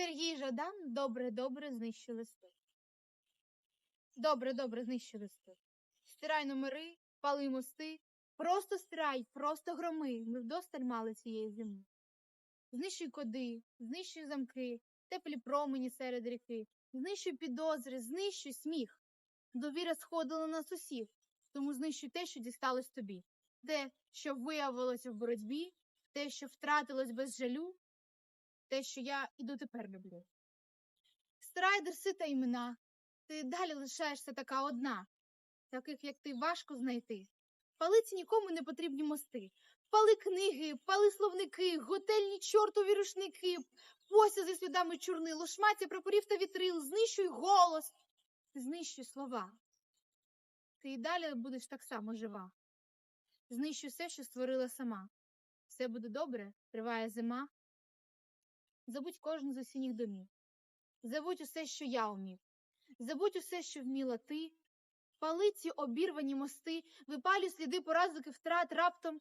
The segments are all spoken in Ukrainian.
Сергій Жадан добре, добре знищив листи. Добре, добре знищив листи. Стирай номери, пали мости, просто стирай, просто громи. Ми вдосталь мали цієї зими. Знищуй коди, знищуй замки, теплі промені серед ріки, знищуй підозри, знищуй сміх. Довіра сходила на нас усіх, тому знищуй те, що дісталось тобі. Те, що виявилося в боротьбі, те, що втратилось без жалю, те, що я і дотепер люблю. Стирай дерси та імена, ти далі лишаєшся така одна, таких, як ти, важко знайти. Пали ці нікому не потрібні мости. Пали книги, пали словники, готельні чортові рушники, пося зі слідами чорнил, шмаття прапорів та вітрил, знищуй голос, знищуй слова. Ти і далі будеш так само жива. Знищуй все, що створила сама. Все буде добре, триває зима. Забудь кожну з осінніх домів. Забудь усе, що я умів. Забудь усе, що вміла ти. Пали ці обірвані мости, випалюй сліди поразок і втрат, раптом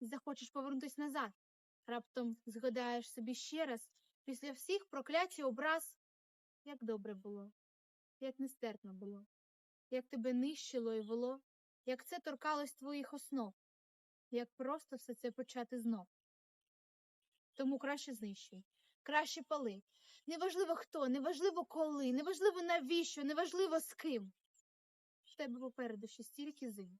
захочеш повернутися назад. Раптом згадаєш собі ще раз, після всіх проклять і образ, як добре було, як нестерпно було, як тебе нищило і вело, як це торкалось твоїх основ, як просто все це почати знов. Тому краще знищуй, краще пали. Неважливо хто, неважливо коли, неважливо навіщо, неважливо з ким. В тебе попереду ще стільки зим.